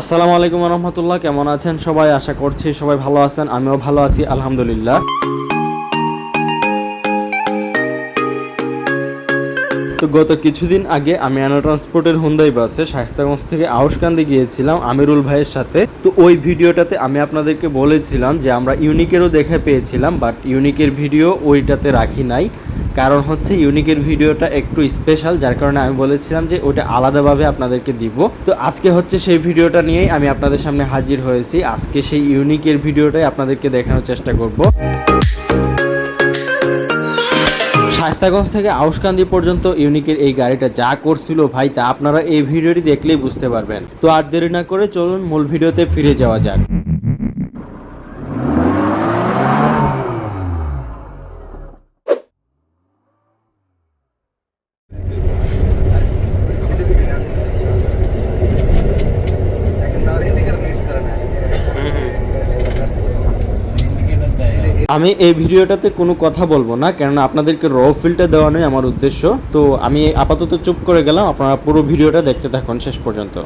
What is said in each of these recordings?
আসসালামু আলাইকুম রহমতুল্লাহ, কেমন আছেন সবাই? আশা করছি সবাই ভালো আছেন, আমিও ভালো আছি, আলহামদুলিল্লাহ। তো গত কিছুদিন আগে আমি আনা ট্রান্সপোর্টের হুন্দাই বাসে শায়স্তাগঞ্জ থেকে আউসকান্দি গিয়েছিলাম আমিরুল ভাইয়ের সাথে। তো ওই ভিডিওটাতে আমি আপনাদেরকে বলেছিলাম যে আমরা ইউনিকেরও দেখে পেয়েছিলাম বাট ইউনিকের ভিডিও ওইটাতে রাখি নাই। কারণ হচ্ছে ইউনিকের ভিডিওটা একটু স্পেশাল যার কারণে আমি বলেছিলাম যে ওটা আলাদাভাবে আপনাদেরকে দিব। তো আজকে হচ্ছে সেই ভিডিওটা নিয়েই আমি আপনাদের সামনে হাজির হয়েছি। আজকে সেই ইউনিকের ভিডিওটাই আপনাদেরকে দেখানোর চেষ্টা করব। শাস্তাগঞ্জ থেকে আউসকান্দি পর্যন্ত ইউনিকের এই গাড়িটা যা করছিল ভাই, তা আপনারা এই ভিডিওটি দেখলেই বুঝতে পারবেন। তো আর দেরি না করে চলুন মূল ভিডিওতে ফিরে যাওয়া যাক। আমি এই ভিডিওটাতে কোনো কথা বলব না, কেননা আপনাদেরকে র ফিলটা নয় আমার উদ্দেশ্য। তো আমি আপাতত চুপ করে গেলাম, আপনারা পুরো ভিডিওটা দেখতে থাকুন শেষ পর্যন্ত।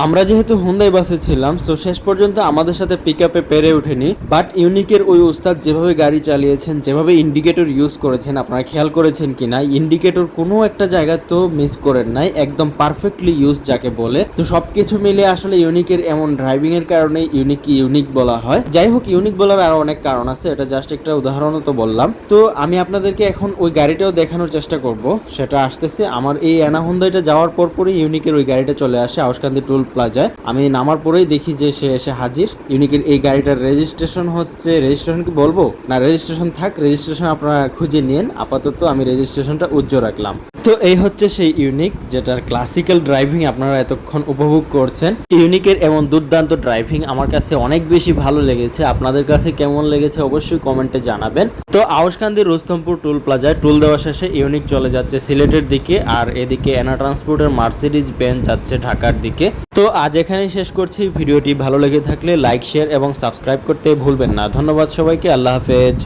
আমরা যেহেতু হুন্দাই বাসে ছিলাম সো শেষ পর্যন্ত আমাদের সাথে পিক আপে পেরে ওঠেনি। বাট ইউনিকের ওই উস্তাদ যেভাবে গাড়ি চালিয়েছেন, যেভাবে ইন্ডিকেটর ইউজ করেছেন, আপনারা খেয়াল করেছেন কি না ইন্ডিকেটর কোনো একটা জায়গা তো মিস করেন নাই, একদম পারফেক্টলি ইউজ যাকে বলে। তো সবকিছু মিলে আসলে ইউনিকের এমন ড্রাইভিং এর কারণে ইউনিক ইউনিক বলা হয়। যাই হোক ইউনিক বলার আরও অনেক কারণ আছে, এটা জাস্ট একটা উদাহরণও তো বললাম। তো আমি আপনাদেরকে এখন ওই গাড়িটাও দেখানোর চেষ্টা করব, সেটা আসতেছে। আমার এই অ্যানা হুন্দাইটা যাওয়ার পর পরই ইউনিকের ওই গাড়িটা চলে আসে আউসকান্দি টোল প্লাজায় আমি নামার পরেই দেখি যে সে এসে হাজির। ইউনিকের এই গাড়িটার রেজিস্ট্রেশন হচ্ছে রেজিস্ট্রেশন কি বলব? না রেজিস্ট্রেশন থাক রেজিস্ট্রেশন আপনারা খুঁজে নিন। আপাতত আমি রেজিস্ট্রেশনটা উজ্জ্বল রাখলাম। তো এই হচ্ছে সেই ইউনিক যেটার ক্লাসিক্যাল ড্রাইভিং আপনারা এতক্ষণ উপভোগ করছেন। ইউনিকের এমন দুর্দান্ত ড্রাইভিং আমার কাছে অনেক বেশি ভালো লেগেছে। আপনাদের কাছে কেমন লেগেছে অবশ্যই কমেন্টে জানাবেন। তো আউসকান্দি রুস্তমপুর টুল প্লাজায় টুল দেওয়া শেষে ইউনিক চলে যাচ্ছে সিলেটের দিকে, আর এদিকে এনা ট্রান্সপোর্টের মার্সিডিজ বেন যাচ্ছে ঢাকার দিকে। তো আজ এখানেই শেষ করছি। ভিডিওটি ভালো লেগে থাকলে লাইক, শেয়ার এবং সাবস্ক্রাইব করতে ভুলবেন না। ধন্যবাদ সবাইকে। আল্লাহ হাফেজ।